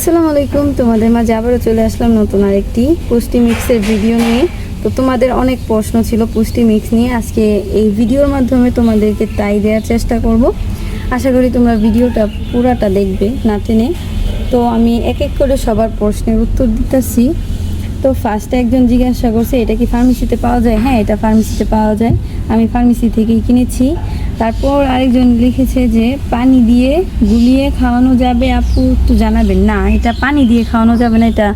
আসসালামু আলাইকুম, তোমাদের মাঝে আবারও চলে আসলাম নতুন আর একটি পুষ্টি মিক্সের ভিডিও নিয়ে। তো তোমাদের অনেক প্রশ্ন ছিল পুষ্টি মিক্স নিয়ে। আজকে এই ভিডিওর মাধ্যমে তোমাদেরকে তাই দেওয়ার চেষ্টা করব। আশা করি তোমরা ভিডিওটা পুরাটা দেখবে না টেনে। তো আমি এক এক করে সবার প্রশ্নের উত্তর দিতেছি। তো ফার্স্টে একজন জিজ্ঞাসা করছে, এটা কি ফার্মেসিতে পাওয়া যায়? হ্যাঁ এটা ফার্মেসিতে পাওয়া যায়। আমি ফার্মেসি থেকেই কিনেছি। তারপর আরেকজন লিখেছে যে, পানি দিয়ে গুলিয়ে খাওয়ানো যাবে আপু? একটু জানাবেন, না, এটা পানি দিয়ে খাওয়ানো যাবে না, এটা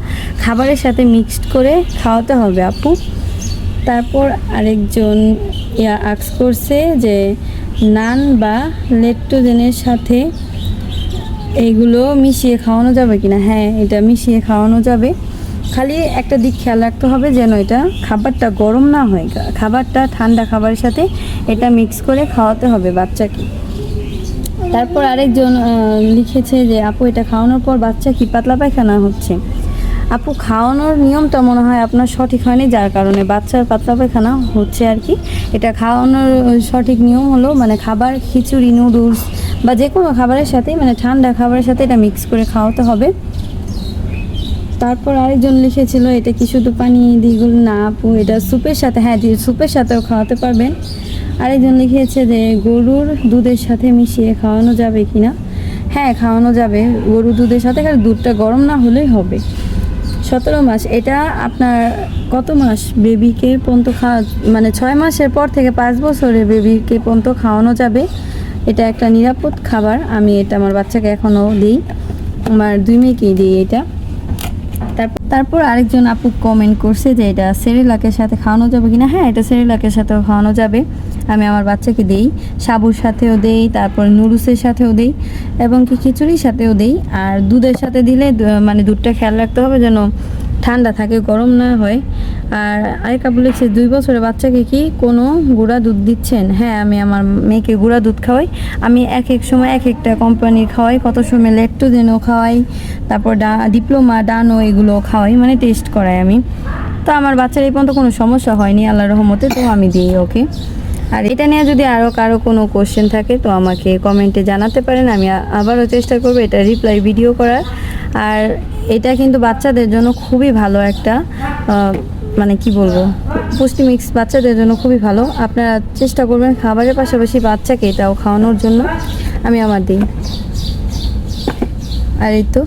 খাবারের সাথে মিক্সড করে খাওয়াতে হবে আপু। তারপর আরেকজন ইয়া আক্স করছে যে, নান বা লেট্টোজেনের সাথে এইগুলো মিশিয়ে খাওয়ানো যাবে কিনা? হ্যাঁ এটা মিশিয়ে খাওয়ানো যাবে। খালি একটা দিক খেয়াল রাখতে হবে যেন এটা খাবারটা গরম না হয় খাবারটা ঠান্ডা খাবারের সাথে এটা মিক্স করে খাওয়াতে হবে বাচ্চাকে। তারপর আরেকজন লিখেছে যে, আপু, এটা খাওয়ানোর পর বাচ্চা কি পাতলা পায়খানা হচ্ছে? আপু, খাওয়ানোর নিয়মটা মনে হয় আপনার সঠিক হয়নি, যার কারণে বাচ্চার পাতলা পায়খানা হচ্ছে আর কি। এটা খাওয়ানোর সঠিক নিয়ম হলো মানে খাবার, খিচুড়ি, নুডলস বা যে কোনো খাবারের সাথে মানে ঠান্ডা খাবারের সাথে এটা মিক্স করে খাওয়াতে হবে। তারপর আরেকজন লিখেছিল, এটা কি শুধু পানি? দিগুলো না আপু, এটা স্যুপের সাথে। হ্যাঁ স্যুপের সাথেও খাওয়াতে পারবেন। আরেকজন লিখেছে যে, গরুর দুধের সাথে মিশিয়ে খাওয়ানো যাবে কি না? হ্যাঁ খাওয়ানো যাবে। গরুর দুধের সাথে খালি দুধটা গরম না হলেই হবে। সতেরো মাস, এটা আপনার কত মাস? বেবিকে পর্যন্ত খাওয়া মানে ছয় মাসের পর থেকে পাঁচ বছরে বেবিকে পর্যন্ত খাওয়ানো যাবে। এটা একটা নিরাপদ খাবার। আমি এটা আমার বাচ্চাকে এখনও দিই। আমার দুই মেয়েকেই দিই এটা। তারপর আরেকজন আপু কমেন্ট করছে যে, এটা সেরিলাকের সাথে খাওয়ানো যাবে কিনা? হ্যাঁ এটা সেরিলাকের সাথেও খাওয়ানো যাবে। আমি আমার বাচ্চাকে দেই, সাবুর সাথেও দেই, তারপর নুডলসের সাথেও দেই এবং কি খিচুড়ির সাথেও দেই। আর দুধের সাথে দিলে মানে দুধটা খেয়াল রাখতে হবে যেন ঠান্ডা থাকে, গরম না হয়। আর আরেকা বলেছে, দুই বছরের বাচ্চাকে কি কোনো গুঁড়া দুধ দিচ্ছেন? হ্যাঁ আমি আমার মেয়েকে গুঁড়া দুধ খাওয়াই। আমি এক এক সময় এক একটা কোম্পানির খাওয়াই, কত সময় ল্যাক্টোজেনও খাওয়াই, তারপর ডা ডিপ্লোমা ডানো এগুলো খাওয়াই মানে টেস্ট করাই আমি। তো আমার বাচ্চার এই পর্যন্ত কোনো সমস্যা হয়নি আল্লাহ রহমতে, তো আমি দিই ওকে। আর এটা নিয়ে যদি আরও কারও কোনো কোশ্চেন থাকে, তো আমাকে কমেন্টে জানাতে পারেন, আমি আবারও চেষ্টা করব এটা রিপ্লাই ভিডিও করার। আর এটা কিন্তু বাচ্চাদের জন্য খুবই ভালো একটা মানে কি বলব, পুষ্টি মিক্স বাচ্চাদের জন্য খুবই ভালো। আপনারা চেষ্টা করবেন খাবারের পাশাপাশি বাচ্চাকে এটাও খাওয়ানোর জন্য। আমি আমার দিই। আর এই তো।